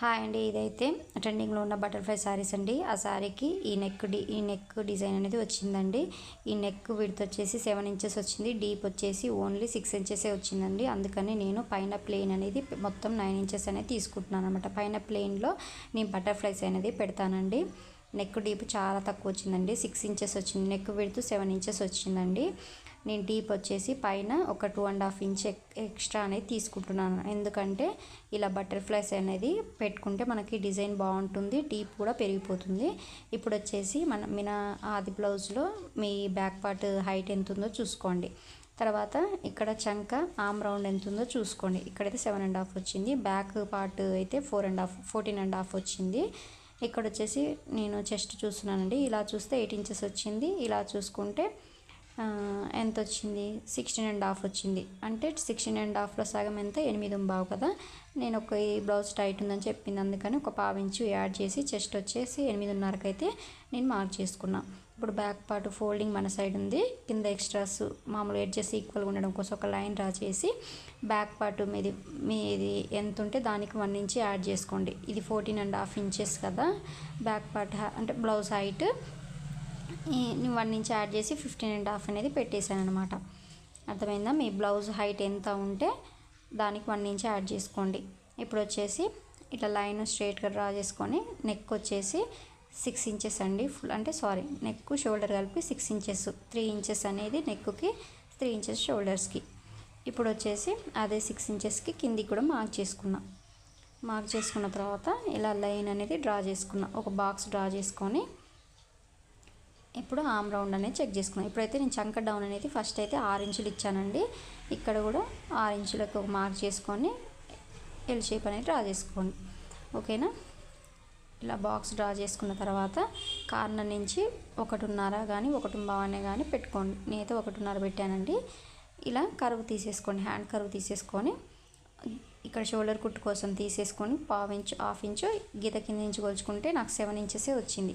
Hi అండి ఇదైతే ట్రెండింగ్లో ఉన్న బటర్ఫ్లై శారీస్ అండి. ఆ శారీకి ఈ నెక్ డి ఈ నెక్ డిజైన్ అనేది వచ్చిందండి. ఈ నెక్ విడ్త్ వచ్చేసి సెవెన్ ఇంచెస్ వచ్చింది. డీప్ వచ్చేసి ఓన్లీ సిక్స్ ఇంచెసే వచ్చిందండి. అందుకని నేను పైన ప్లెయిన్ అనేది మొత్తం నైన్ ఇంచెస్ అనేది తీసుకుంటున్నాను అనమాట పైన ప్లెయిన్లో నేను బటర్ఫ్లైస్ అనేది పెడతానండి. నెక్ డీప్ చాలా తక్కువ వచ్చిందండి సిక్స్ ఇంచెస్ వచ్చింది. నెక్ విడుతూ సెవెన్ ఇంచెస్ వచ్చిందండి. నేను డీప్ వచ్చేసి పైన ఒక two and half inch extra అనేది తీసుకుంటున్నాను. ఎందుకంటే ఇలా బటర్ఫ్లైస్ అనేది పెట్టుకుంటే మనకి డిజైన్ బాగుంటుంది డీప్ కూడా పెరిగిపోతుంది. ఇప్పుడు వచ్చేసి మన మిన ఆది బ్లౌజ్లో మీ బ్యాక్ పార్ట్ హైట్ ఎంత ఉందో చూసుకోండి. తర్వాత ఇక్కడ చంక ఆమ్ రౌండ్ ఎంత ఉందో చూసుకోండి. ఇక్కడైతే సెవెన్ అండ్ హాఫ్ వచ్చింది. బ్యాక్ పార్ట్ అయితే four and half fourteen and half వచ్చింది. ఇక్కడ వచ్చేసి నేను చెస్ట్ చూస్తున్నానండి. ఇలా చూస్తే ఎయిట్ ఇంచెస్ వచ్చింది. ఇలా చూసుకుంటే ఎంత వచ్చింది సిక్స్టీన్ అండ్ హాఫ్ వచ్చింది. అంటే సిక్స్టీన్ అండ్ హాఫ్లో సగం ఎంత? ఎనిమిది బావు కదా? నేను ఒక ఈ బ్లౌజ్ టైట్ ఉందని చెప్పింది. అందుకని ఒక పావించు యాడ్ చేసి చెస్ట్ వచ్చేసి ఎనిమిదిన్నరకు అయితే నేను మార్క్ చేసుకున్నా. ఇప్పుడు బ్యాక్ పార్ట్ ఫోల్డింగ్ మన సైడ్ ఉంది. కింద ఎక్స్ట్రాస్ మామూలు ఎడ్జెస్ ఈక్వల్గా ఉండడం కోసం ఒక లైన్ డ్రా చేసి బ్యాక్ పార్ట్ మీది మీది ఎంత ఉంటే దానికి వన్ ఇంచ్ యాడ్ చేసుకోండి. ఇది ఫోర్టీన్ అండ్ హాఫ్ ఇంచెస్ కదా? బ్యాక్ పార్ట్ అంటే blouse height one inch add చేసి ఫిఫ్టీన్ అండ్ హాఫ్ అనేది పెట్టేశాను అనమాట అర్థమైందా? మీ బ్లౌజ్ హైట్ ఎంత ఉంటే దానికి వన్ ఇంచ్ యాడ్ చేసుకోండి. ఇప్పుడు వచ్చేసి ఇట్లా లైన్ స్ట్రేట్గా డ్రా చేసుకొని నెక్ వచ్చేసి సిక్స్ ఇంచెస్ అండి. ఫుల్ అంటే సారీ నెక్ షోల్డర్ కలిపి సిక్స్ ఇంచెస్ త్రీ ఇంచెస్ అనేది నెక్కి త్రీ ఇంచెస్ షోల్డర్స్కి ఇప్పుడు వచ్చేసి అదే సిక్స్ ఇంచెస్కి కిందికి కూడా మార్క్ చేసుకున్నా. మార్క్ చేసుకున్న తర్వాత ఇలా లైన్ అనేది డ్రా చేసుకున్నా. ఒక బాక్స్ డ్రా చేసుకొని ఇప్పుడు ఆమ్ రౌండ్ అనేది చెక్ చేసుకున్నాం. ఇప్పుడైతే నేను చంక డౌన్ అనేది ఫస్ట్ అయితే ఆరు ఇంచులు ఇచ్చానండి. ఇక్కడ కూడా ఆరు ఇంచులకు ఒక మార్క్ చేసుకొని ఎల్ షేప్ అనేది డ్రా చేసుకోండి. ఓకేనా ఇలా బాక్స్ డ్రా చేసుకున్న తర్వాత కార్నర్ నుంచి ఒకటిన్నర కానీ ఒకటి బాగానే కానీ పెట్టుకోండి. నేనైతే ఒకటిన్నర పెట్టానండి. ఇలా కరువు తీసేసుకోండి. హ్యాండ్ కరువు తీసేసుకొని ఇక్కడ షోల్డర్ కుట్టు కోసం తీసేసుకొని పావు ఇంచు హాఫ్ ఇంచు గీత కింద నుంచి కొలుచుకుంటే నాకు సెవెన్ ఇంచెసే వచ్చింది.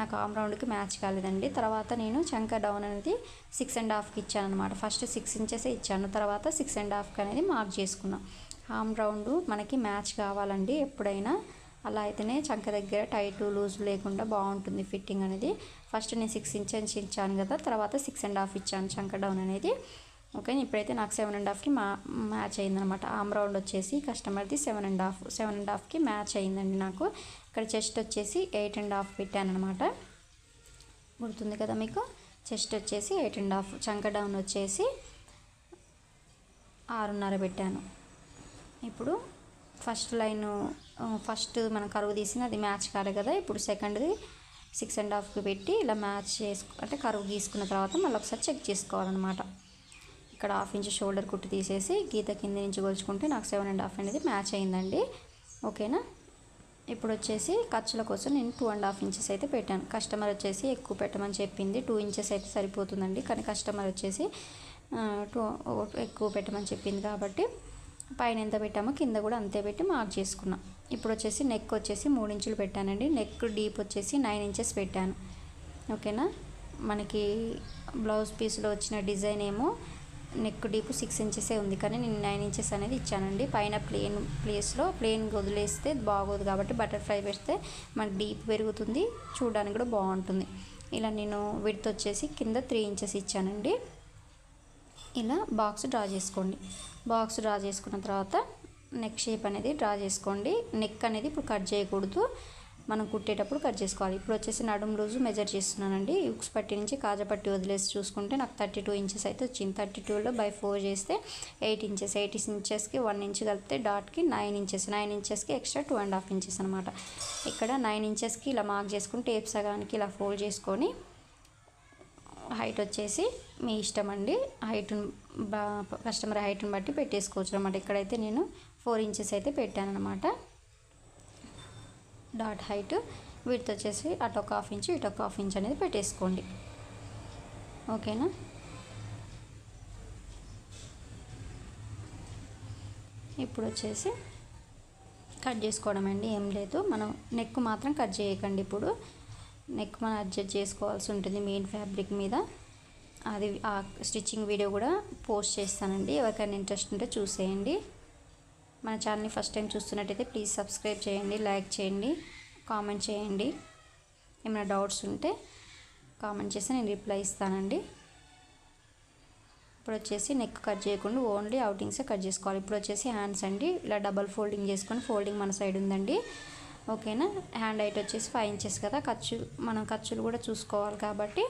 నాకు ఆమ్ రౌండ్కి మ్యాచ్ కాలేదండి. తర్వాత నేను చంక డౌన్ అనేది సిక్స్ అండ్ హాఫ్కి ఇచ్చాను అనమాట ఫస్ట్ సిక్స్ ఇంచెసే ఇచ్చాను. తర్వాత సిక్స్ అండ్ హాఫ్కి అనేది మార్క్ చేసుకున్నాను ఆమ్ రౌండ్ మనకి మ్యాచ్ కావాలండి ఎప్పుడైనా. అలా అయితేనే చంక దగ్గర టైట్ లూజ్ లేకుండా బాగుంటుంది ఫిట్టింగ్ అనేది. ఫస్ట్ నేను సిక్స్ ఇంచెస్ ఇచ్చాను కదా తర్వాత సిక్స్ అండ్ హాఫ్ ఇచ్చాను చంక డౌన్ అనేది. ఓకే ఇప్పుడైతే నాకు సెవెన్ అండ్ హాఫ్కి మా మ్యాచ్ అయిందనమాట ఆమ్ రౌండ్ వచ్చేసి కస్టమర్ది seven and half seven and హాఫ్కి match అయిందండి నాకు. ఇక్కడ చెస్ట్ వచ్చేసి ఎయిట్ అండ్ హాఫ్ పెట్టాను అనమాట గుర్తుంది కదా మీకు? చెస్ట్ వచ్చేసి ఎయిట్ అండ్ హాఫ్ చంక డౌన్ వచ్చేసి ఆరున్నర పెట్టాను. ఇప్పుడు ఫస్ట్ లైన్ ఫస్ట్ మనం కరువు తీసిన అది మ్యాచ్ కాదు కదా. ఇప్పుడు సెకండ్ది సిక్స్ అండ్ హాఫ్కి పెట్టి ఇలా మ్యాచ్ చేసుకో అంటే కరువు గీసుకున్న తర్వాత మళ్ళీ ఒకసారి చెక్ చేసుకోవాలన్నమాట. ఇక్కడ హాఫ్ ఇంచ్ షోల్డర్ కుట్టు తీసేసి గీత కింద నుంచి కొలుచుకుంటే నాకు సెవెన్ అండ్ హాఫ్ అనేది మ్యాచ్ అయిందండి. ఓకేనా? ఇప్పుడు వచ్చేసి ఖర్చుల కోసం నేను టూ అండ్ హాఫ్ ఇంచెస్ అయితే పెట్టాను. కస్టమర్ వచ్చేసి ఎక్కువ పెట్టమని చెప్పింది. టూ ఇంచెస్ అయితే సరిపోతుందండి. కానీ కస్టమర్ వచ్చేసి టూ ఎక్కువ పెట్టమని చెప్పింది కాబట్టి పైన ఎంత పెట్టామో కింద కూడా అంతే పెట్టి మార్క్ చేసుకున్నాం. ఇప్పుడు వచ్చేసి నెక్ వచ్చేసి మూడు ఇంచులు పెట్టానండి. నెక్ డీప్ వచ్చేసి నైన్ ఇంచెస్ పెట్టాను. ఓకేనా? మనకి బ్లౌజ్ పీస్లో వచ్చిన డిజైన్ ఏమో నెక్ డీప్ సిక్స్ ఇంచెసే ఉంది కానీ నేను నైన్ ఇంచెస్ అనేది ఇచ్చానండి. పైన ప్లేన్ ప్లేస్లో ప్లేన్ వదిలేస్తే బాగోదు కాబట్టి బటర్ఫ్లై పెడితే మనకి డీప్ పెరుగుతుంది చూడడానికి కూడా బాగుంటుంది. ఇలా నేను విడ్త్ వచ్చేసి కింద త్రీ ఇంచెస్ ఇచ్చానండి. ఇలా బాక్స్ డ్రా చేసుకోండి. బాక్స్ డ్రా చేసుకున్న తర్వాత నెక్ షేప్ అనేది డ్రా చేసుకోండి. నెక్ అనేది ఇప్పుడు కట్ చేయకూడదు. మనం కుట్టేటప్పుడు కట్ చేసుకోవాలి. ఇప్పుడు వచ్చేసి నడుం లూజు మెజర్ చేస్తున్నానండి. ఉక్స్ పట్టి నుంచి కాజపట్టి వదిలేసి చూసుకుంటే నాకు థర్టీ టూ ఇంచెస్ అయితే వచ్చింది. థర్టీ టూలో బై ఫోర్ చేస్తే ఎయిట్ ఇంచెస్ ఎయిట్ ఇంచెస్కి వన్ ఇంచ్ కలిపితే డాట్కి నైన్ ఇంచెస్ నైన్ ఇంచెస్కి extra two and half inches అనమాట ఇక్కడ నైన్ ఇంచెస్కి ఇలా మార్క్ చేసుకుని టేప్ సగానికి ఇలా ఫోల్డ్ చేసుకొని హైట్ వచ్చేసి మీ ఇష్టం అండి. హైట్ను కస్టమర్ హైట్ని బట్టి పెట్టేసుకోవచ్చు అనమాట ఇక్కడైతే నేను ఫోర్ ఇంచెస్ అయితే పెట్టాను అనమాట డాట్ హైట్ వీటితో వచ్చేసి అటు ఒక హాఫ్ ఇంచ్ ఇటు ఒక హాఫ్ ఇంచ్ అనేది పెట్టేసుకోండి. ఓకేనా? ఇప్పుడు వచ్చేసి కట్ చేసుకోవడం అండి ఏం లేదు. మనం నెక్ మాత్రం కట్ చేయకండి ఇప్పుడు. నెక్ మనం అడ్జస్ట్ చేసుకోవాల్సి ఉంటుంది మెయిన్ ఫ్యాబ్రిక్ మీద. అది ఆ స్టిచ్చింగ్ వీడియో కూడా పోస్ట్ చేస్తానండి. ఎవరికైనా ఇంట్రెస్ట్ ఉంటే చూసేయండి. మన ఛానల్ని ఫస్ట్ టైం చూస్తున్నట్టయితే ప్లీజ్ సబ్స్క్రైబ్ చేయండి లైక్ చేయండి కామెంట్ చేయండి. ఏమైనా డౌట్స్ ఉంటే కామెంట్ చేసి నేను రిప్లై ఇస్తానండి. ఇప్పుడు వచ్చేసి నెక్ కట్ చేయకుండా ఓన్లీ అవుటింగ్సే కట్ చేసుకోవాలి. ఇప్పుడు వచ్చేసి హ్యాండ్స్ అండి ఇలా డబల్ ఫోల్డింగ్ చేసుకొని ఫోల్డింగ్ మన సైడ్ ఉందండి. ఓకేనా? హ్యాండ్ హైట్ వచ్చేసి ఫైవ్ ఇంచెస్ కదా ఖర్చు మనం ఖర్చులు కూడా చూసుకోవాలి కాబట్టి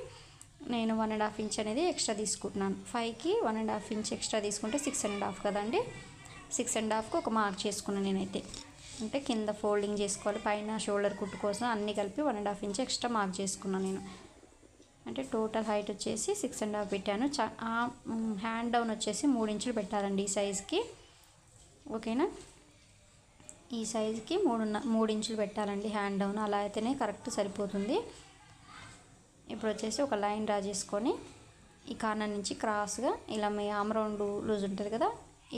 నేను వన్ అండ్ హాఫ్ ఇంచ్ అనేది ఎక్స్ట్రా తీసుకుంటున్నాను. ఫైవ్కి one and half inch extra తీసుకుంటే సిక్స్ అండ్ హాఫ్ కదండి. సిక్స్ అండ్ హాఫ్కి ఒక మార్క్ చేసుకున్నాను నేనైతే. అంటే కింద ఫోల్డింగ్ చేసుకోవాలి పైన షోల్డర్ కుట్టు కోసం అన్నీ కలిపి one and half inch extra mark చేసుకున్నాను నేను. అంటే టోటల్ హైట్ వచ్చేసి సిక్స్ అండ్ హాఫ్ పెట్టాను. చా హ్యాండ్ డౌన్ వచ్చేసి మూడు ఇంచులు పెట్టాలండి ఈ సైజ్కి. ఓకేనా? ఈ సైజుకి మూడు మూడు ఇంచులు పెట్టాలండి హ్యాండ్ డౌన్. అలా అయితేనే కరెక్ట్ సరిపోతుంది. ఇప్పుడు వచ్చేసి ఒక లైన్ డ్రా చేసుకొని ఈ కార్నర్ నుంచి క్రాస్గా ఇలా మీ ఆమ్ రౌండ్ లూజ్ ఉంటుంది కదా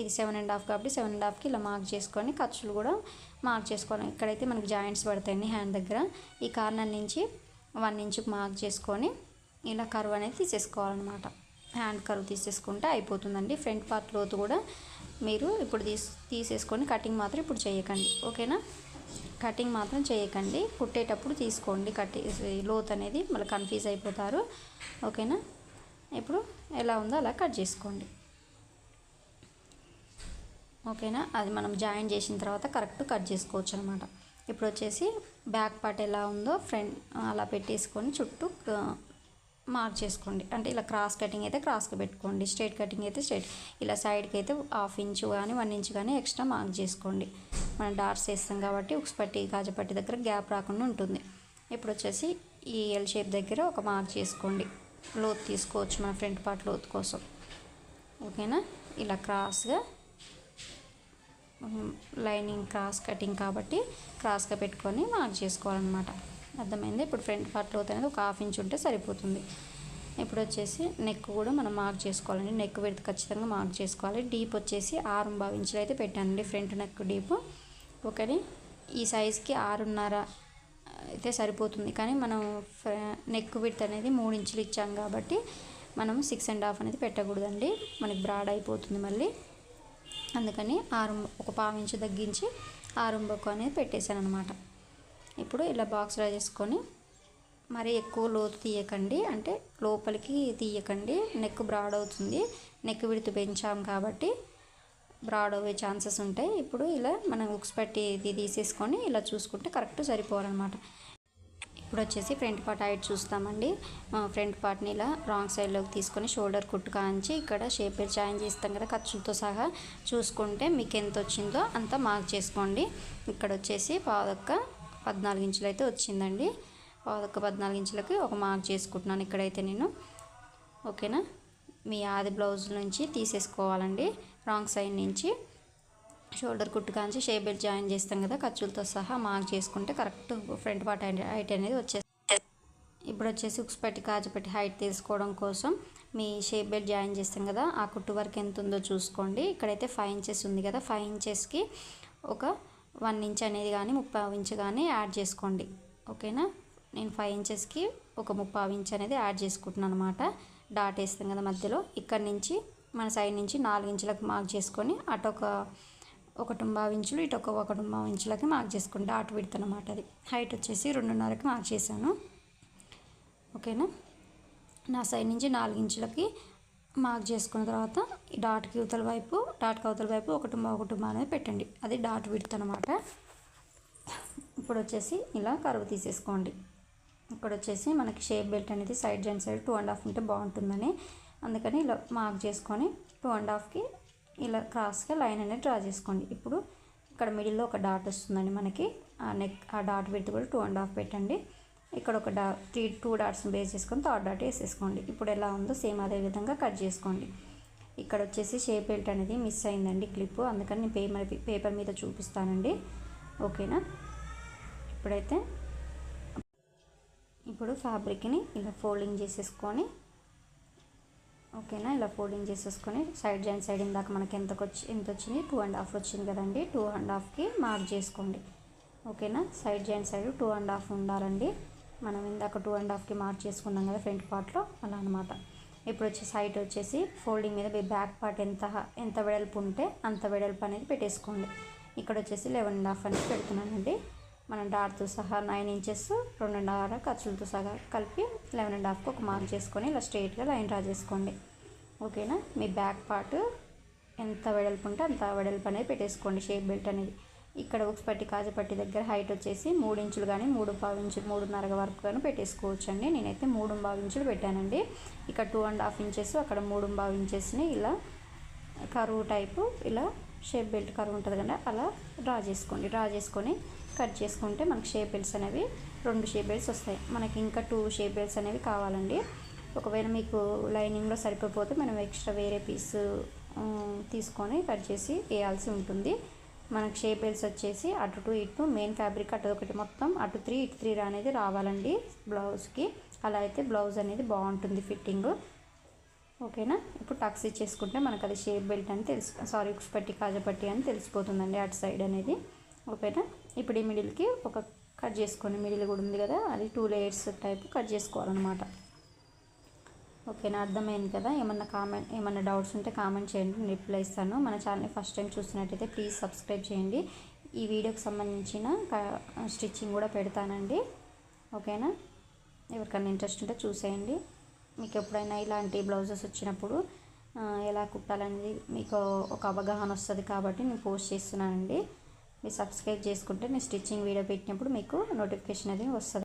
ఇది సెవెన్ అండ్ హాఫ్ కాబట్టి సెవెన్ అండ్ హాఫ్కి ఇలా మార్క్ చేసుకొని ఖర్చులు కూడా మార్క్ చేసుకోవాలి. ఇక్కడైతే మనకి జాయింట్స్ పడతాయండి హ్యాండ్ దగ్గర. ఈ కార్నర్ నుంచి వన్ ఇంచుకి మార్క్ చేసుకొని ఇలా కర్వ్ అనేది తీసేసుకోవాలన్నమాట. హ్యాండ్ కర్వ్ తీసేసుకుంటే అయిపోతుందండి. ఫ్రంట్ పార్ట్ లోతు కూడా మీరు ఇప్పుడు తీసి తీసేసుకొని కటింగ్ మాత్రం ఇప్పుడు చేయకండి. ఓకేనా కటింగ్ మాత్రం చేయకండి. కుట్టేటప్పుడు తీసుకోండి. కట్టి లోత్ అనేది మళ్ళీ కన్ఫ్యూజ్ అయిపోతారు. ఓకేనా ఇప్పుడు ఎలా ఉందో అలా కట్ చేసుకోండి. ఓకేనా? అది మనం జాయిన్ చేసిన తర్వాత కరెక్ట్ కట్ చేసుకోవచ్చు అనమాట ఇప్పుడు వచ్చేసి బ్యాక్ పార్ట్ ఎలా ఉందో ఫ్రంట్ అలా పెట్టేసుకొని చుట్టూ మార్క్ చేసుకోండి. అంటే ఇలా క్రాస్ కటింగ్ అయితే క్రాస్కి పెట్టుకోండి. స్ట్రైట్ కటింగ్ అయితే స్ట్రైట్. ఇలా సైడ్కి అయితే హాఫ్ ఇంచ్ కానీ వన్ ఇంచ్ కానీ ఎక్స్ట్రా మార్క్ చేసుకోండి. మనం డార్స్ వేస్తాం కాబట్టి ఉక్స్పట్టి గాజపట్టి దగ్గర గ్యాప్ రాకుండా ఉంటుంది. ఇప్పుడు వచ్చేసి ఈ ఎల్ షేప్ దగ్గర ఒక మార్క్ చేసుకోండి. లోత్ తీసుకోవచ్చు మన ఫ్రంట్ పార్ట్ లోత్ కోసం. ఓకేనా? ఇలా క్రాస్గా లైనింగ్ క్రాస్ కటింగ్ కాబట్టి క్రాస్గా పెట్టుకొని మార్క్ చేసుకోవాలన్నమాట. అర్థమైంది? ఇప్పుడు ఫ్రంట్ పార్ట్ లోత్ అనేది ఒక హాఫ్ ఇంచ్ ఉంటే సరిపోతుంది. ఇప్పుడు వచ్చేసి నెక్ కూడా మనం మార్క్ చేసుకోవాలండి. నెక్ విడత ఖచ్చితంగా మార్క్ చేసుకోవాలి. డీప్ వచ్చేసి ఆరు బావు ఇంచులు అయితే పెట్టానండి. ఫ్రంట్ నెక్ డీప్ ఒకటి ఈ సైజ్కి ఆరున్నర అయితే సరిపోతుంది. కానీ మనం నెక్ విడత అనేది మూడు ఇంచులు ఇచ్చాం కాబట్టి మనం సిక్స్ అండ్ హాఫ్ అనేది పెట్టకూడదండి. మనకి బ్రాడ్ అయిపోతుంది మళ్ళీ. అందుకని ఆరు ఒక పావు ఇంచు తగ్గించి ఆరుంబకు అనేది పెట్టేశాను అనమాట ఇప్పుడు ఇలా బాక్స్లో చేసుకొని మరి ఎక్కువ లోతు తీయకండి. అంటే లోపలికి తీయకండి. నెక్ బ్రాడ్ అవుతుంది. నెక్ విడుతు పెంచాం కాబట్టి బ్రాడ్ అయ్యే ఛాన్సెస్ ఉంటాయి. ఇప్పుడు ఇలా మనం ఉక్స్ పెట్టి ఇది తీసేసుకొని ఇలా చూసుకుంటే కరెక్ట్ సరిపోవాలన్నమాట. ఇప్పుడు వచ్చేసి ఫ్రంట్ పార్ట్ హైట్ చూస్తామండి. ఫ్రంట్ పార్ట్ని ఇలా రాంగ్ సైడ్లోకి తీసుకొని షోల్డర్ కుట్టు కాంచి ఇక్కడ షేప్ జాయిన్ చేస్తాం కదా ఖర్చులతో సహా. చూసుకుంటే మీకు ఎంత వచ్చిందో అంత మార్క్ చేసుకోండి. ఇక్కడ వచ్చేసి పాదొక్క పద్నాలుగు ఇంచులు అయితే వచ్చిందండి. పాదొక్క పద్నాలుగు ఇంచులకి ఒక మార్క్ చేసుకుంటున్నాను ఇక్కడైతే నేను. ఓకేనా? మీ ఆది బ్లౌజ్ నుంచి తీసేసుకోవాలండి. రాంగ్ సైడ్ నుంచి షోల్డర్ కుట్టు కాంచి షేప్ బెల్ట్ జాయిన్ చేస్తాం కదా ఖర్చులతో సహా మార్క్ చేసుకుంటే కరెక్ట్ ఫ్రంట్ పార్ట్ హైట్ అనేది వచ్చేస్తుంది ఇప్పుడు వచ్చేసి ఉక్స్ పెట్టి కాజు పెట్టి హైట్ తీసుకోవడం కోసం మీ షేప్ బెల్ట్ జాయిన్ చేస్తాం కదా ఆ కుట్టు వరకు ఎంత ఉందో చూసుకోండి. ఇక్కడైతే ఫైవ్ ఇంచెస్ ఉంది కదా ఫైవ్ ఇంచెస్కి ఒక వన్ ఇంచ్ అనేది కానీ ముప్పై ఇంచ్ కానీ యాడ్ చేసుకోండి. ఓకేనా? నేను ఫైవ్ ఇంచెస్కి ఒక ముప్పై ఇంచ్ అనేది యాడ్ చేసుకుంటున్నాను అనమాట డాట్ వేస్తాం కదా మధ్యలో ఇక్కడ నుంచి మన సైడ్ నుంచి నాలుగు ఇంచులకు మార్క్ చేసుకొని అటు ఒక ఇంచులు ఇటు ఒక ఒకటి ఇంచులకి మార్క్ చేసుకోండి డాట్ అనమాట అది. హైట్ వచ్చేసి రెండున్నరకి మార్క్ చేశాను. ఓకేనా నా? సైడ్ నుంచి నాలుగు ఇంచులకి మార్క్ చేసుకున్న తర్వాత ఈ డాట్కి అవతల వైపు డాట్కి అవతల వైపు ఒకటి ఒకటి అనేది పెట్టండి. అది డాట్ విడత అనమాట ఇప్పుడు వచ్చేసి ఇలా కరువు తీసేసుకోండి. ఇక్కడ వచ్చేసి మనకి షేప్ బెల్ట్ అనేది side joint side two and half ఉంటే బాగుంటుందని. అందుకని ఇలా మార్క్ చేసుకొని టూ అండ్ హాఫ్కి ఇలా క్రాస్గా లైన్ అనేది డ్రా చేసుకోండి. ఇప్పుడు ఇక్కడ మిడిల్లో ఒక డాట్ వస్తుందండి మనకి. ఆ నెక్ ఆ డాట్ పెట్టి కూడా టూ అండ్ హాఫ్ పెట్టండి. ఇక్కడ ఒక డా త్రీ టూ డాట్స్ని బేస్ చేసుకొని థర్డ్ డాట్ వేసేసుకోండి. ఇప్పుడు ఎలా ఉందో సేమ్ అదే విధంగా కట్ చేసుకోండి. ఇక్కడ వచ్చేసి షేప్ బెల్ట్ అనేది మిస్ అయిందండి క్లిప్ అందుకని నేను పేపర్ పేపర్ మీద చూపిస్తానండి. ఓకేనా ఇప్పుడైతే ఇప్పుడు ఫ్యాబ్రిక్ని ఇలా ఫోల్డింగ్ చేసేసుకొని ఓకేనా? ఇలా ఫోల్డింగ్ చేసేసుకొని సైడ్ జాయిన్ సైడ్ ఇందాక మనకి ఎంతకు వచ్చి ఎంత వచ్చింది టూ అండ్ హాఫ్ వచ్చింది కదండి. టూ అండ్ హాఫ్కి మార్క్ చేసుకోండి. ఓకేనా? Side join side two and half ఉండాలండి. మనం ఇందాక టూ అండ్ హాఫ్కి మార్క్ చేసుకున్నాం కదా ఫ్రంట్ పార్ట్లో అలా అనమాట ఇప్పుడు వచ్చేసి సైట్ వచ్చేసి ఫోల్డింగ్ మీద మీ బ్యాక్ పార్ట్ ఎంత ఎంత వెడల్పు ఉంటే అంత వెడల్పు అనేది పెట్టేసుకోండి. ఇక్కడ వచ్చేసి లెవెన్ అండ్ హాఫ్ అనేది పెడుతున్నానండి. మనం డాట్తో సహా నైన్ ఇంచెస్ రెండున్నర ఖర్చులతో సహా కలిపి లెవెన్ అండ్ హాఫ్కి ఒక మార్క్ చేసుకొని ఇలా స్ట్రైట్గా లైన్ డ్రా చేసుకోండి. ఓకేనా? మీ బ్యాక్ పార్ట్ ఎంత వెడల్పు ఉంటే అంత వెడల్పు అనేది పెట్టేసుకోండి షేప్ బెల్ట్ అనేది. ఇక్కడ ఉక్స్ పట్టి కాజు పట్టి దగ్గర హైట్ వచ్చేసి మూడు ఇంచులు కానీ మూడు పావు ఇంచులు మూడున్నర వరకు కానీ పెట్టేసుకోవచ్చు అండి నేనైతే మూడు పావు ఇంచులు పెట్టానండి. ఇక్కడ టూ అండ్ హాఫ్ ఇంచెస్ అక్కడ మూడు పావు ఇంచెస్ని ఇలా కరువు టైపు ఇలా షేప్ బెల్ట్ కరువు ఉంటుంది కదా అలా డ్రా చేసుకోండి. డ్రా చేసుకొని కట్ చేసుకుంటే మనకి షేప్ బెల్ట్స్ అనేవి రెండు షేప్ బెల్ట్స్ వస్తాయి. మనకి ఇంకా టూ షేప్ బెల్ట్స్ అనేవి కావాలండి. ఒకవేళ మీకు లైనింగ్లో సరిపోతే మనం ఎక్స్ట్రా వేరే పీస్ తీసుకొని కట్ చేసి వేయాల్సి ఉంటుంది. మనకు షేప్ బెల్ట్స్ వచ్చేసి అటు టూ ఇటు మెయిన్ ఫ్యాబ్రిక్ అటు ఒకటి మొత్తం అటు త్రీ ఇటు త్రీ అనేది రావాలండి బ్లౌజ్కి. అలా అయితే బ్లౌజ్ అనేది బాగుంటుంది ఫిట్టింగ్. ఓకేనా? ఇప్పుడు టక్స్ ఇచ్చేసుకుంటే మనకు అది షేప్ బెల్ట్ అని తెలుసు. సారీ పట్టి కాజపట్టి అని తెలిసిపోతుందండి అటు సైడ్ అనేది. ఓకేనా? ఇప్పుడు ఈ మిడిల్కి ఒక కట్ చేసుకోండి. మిడిల్ కూడా ఉంది కదా అది టూ లేయర్స్ టైప్ కట్ చేసుకోవాలన్నమాట. ఓకేనా? అర్థమైంది కదా? ఏమన్నా కామెంట్ ఏమన్నా డౌట్స్ ఉంటే కామెంట్ చేయండి. నేను రిప్లై ఇస్తాను. మన ఛానల్ని ఫస్ట్ టైం చూసినట్టయితే ప్లీజ్ సబ్స్క్రైబ్ చేయండి. ఈ వీడియోకి సంబంధించిన స్టిచ్చింగ్ కూడా పెడతానండి. ఓకేనా? ఎవరికైనా ఇంట్రెస్ట్ ఉంటే చూసేయండి. మీకు ఎప్పుడైనా ఇలాంటి బ్లౌజెస్ వచ్చినప్పుడు ఎలా కుట్టాలనేది మీకు ఒక అవగాహన వస్తుంది కాబట్టి నేను పోస్ట్ చేస్తున్నానండి. మీరు సబ్స్క్రైబ్ చేసుకుంటే నేను స్టిచ్చింగ్ వీడియో పెట్టినప్పుడు మీకు నోటిఫికేషన్ అనేది వస్తుంది.